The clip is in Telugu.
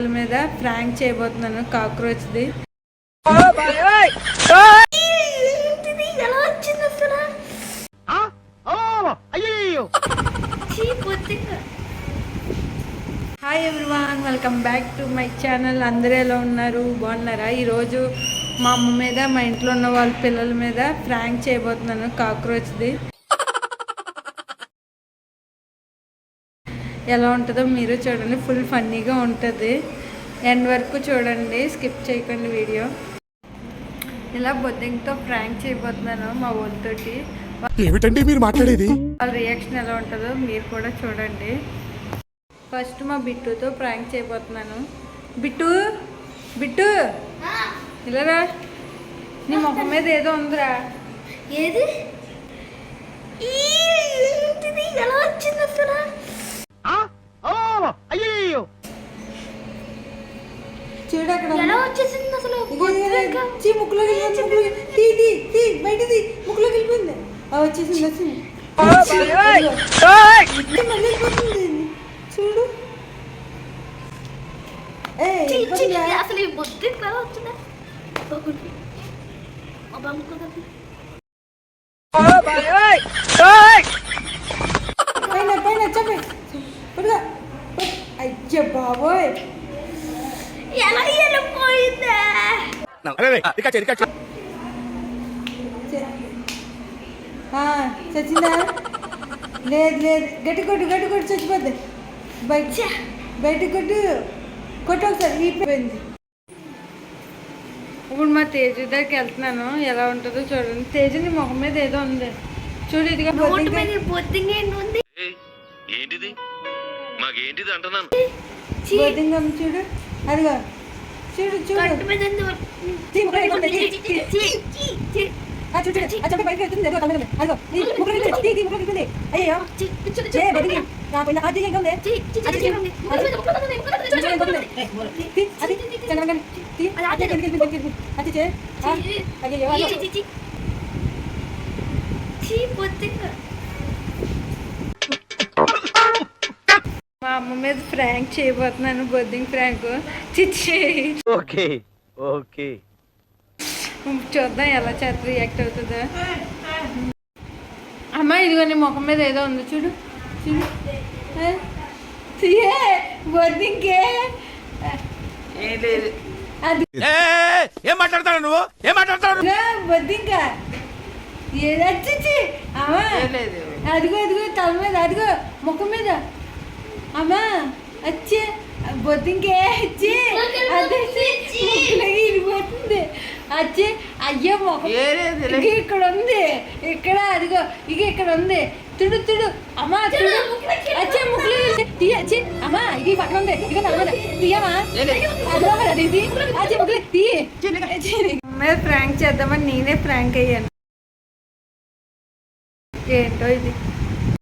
పిల్లల మీద ఫ్రాంక్ చేయబోతున్నాను కాక్రోచ్ది. ఏంటిది? ఎలా వచ్చింది అసలు? చీ, పొద్దున్న. Hi everyone welcome back to my channel అందరూ ఎలా ఉన్నారు? బాగున్నారా? ఈరోజు మా అమ్మ మీద మా ఇంట్లో ఉన్న వాళ్ళ పిల్లల మీద ఫ్రాంక్ చేయబోతున్నాను కాక్రోచ్ది. ఎలా ఉంటుందో మీరు చూడండి. ఫుల్ ఫన్నీగా ఉంటుంది. ఎండ్ వరకు చూడండి. స్కిప్ చేయకండి వీడియో. ఇలా బొద్దింకతో ఫ్రాంక్ చేయబోతున్నాను మా వాళ్ళతోటి ఏమిటండి మీరు మాట్లాడేది? వాళ్ళ రియాక్షన్ ఎలా ఉంటుందో మీరు కూడా చూడండి. ఫస్ట్ మా బిట్టుతో ప్రాంక్ చేయబోతున్నాను. బిట్టు! బిట్టు! ఇలారా నీ ముఖం మీద ఏదో ఉందిరా. ఏది? ఎలా వచ్చింది అసలు? చూడు అక్కడ ఎలా వచ్చేసింది అసలు. చీ ముక్కులో వెళ్ళిపోయింది ముక్కులో తీ తీ తీ బయట తీ ముక్కులో వెళ్ళిపోయింది. ఆ వచ్చేసింది వచ్చింది చూడు? అసలు ఎలా వచ్చిందా? ఎలా వెళ్ళిపోయిందా చచ్చిందా? లేదు లేదు. గట్టి కొట్టు గట్టి కొట్టు చచ్చిపోద్ది. బయట. బయట కొట్టు. కొట్టు ఒకసారి ఇప్పుడు మా తేజు దగ్గరికి వెళ్తున్నాను. ఎలా ఉంటుందో చూడండి. తేజుని మొహం మీద ఏదో ఉంది. చూడు ఇదిగా. ఏంటిది? మాకేంటిది అంటున్నాను? చూడు. అదిగో చూడు చూడు కట్టు మీద ఉంది. తీ, ముక్కలు ఎక్కువ ఉంది. చీ, తీ, చీ, తీ. చీ, చీ, చీ. ఆ, చూడు చూడు. ఆ చెంప బయటకు వెళ్తుంది అదిగో తల మీద ఉంది. అదిగో నీ ముక్కలు ఎక్కువ తీ, తీ, ముక్కలు ఎక్కువ ఉంది. అయ్యో చీ, చీ, చీ, చే బొద్దింగం నా పైన అది ఇంకా ఉంది చీ, చీ, చీ, చీ, ఉంది. ముక్కలు మీద, ముక్కలు మీద, ముక్కలు మీద, చంద్రబాబు ముక్కలు ఉంది. మీద. తీ, అది చంద్రబాబు తీ అది, అది, అది కిందికి, కిందికి, కిందికి. అది చే ఆ, చీ, అయ్యో చీ, అయ్యో. చీ, చీ. మా అమ్మ మీద ఫ్రాంక్ చేయబోతున్నాను బొద్దింగ్ ఫ్రాంక్ చిచ్చి ఓకే ఓకే. చూద్దాం ఎలా చేత రియాక్ట్ అవుతుందో. అమ్మ ఇదిగో నీ ముఖం మీద ఏదో ఉంది చూడు చూడు. ఏ? ఏ, బొద్దింకే అది ఏం మాట్లాడతాడు నువ్వు? ఏం మాట్లాడతాడు బొద్దింక. ఏదచ్చి అమ్మా అదిగో అదిగో తల మీద అదిగో ముఖం మీద. అమ్మా వచ్చే బొద్దింకే వచ్చి ఇరిపోతుంది వచ్చి అయ్యో ముఖం ఇక ఇక్కడ ఉంది. ఇక్కడ అదిగో ఇక ఇక్కడ ఉంది. తుడు తుడు. అమ్మా తుడు వచ్చే ముక్కులు తీయచ్చి అమ్మా ఇది పక్కన ఉంది. ఇక తల మీద. తీయమా అదిగో మరి అది ఇది. వచ్చే ముక్కులు తీయ మీద ఫ్రాంక్ చేద్దామని నేనే ఫ్రాంక్ అయ్యాను. ఏంటో ఇది?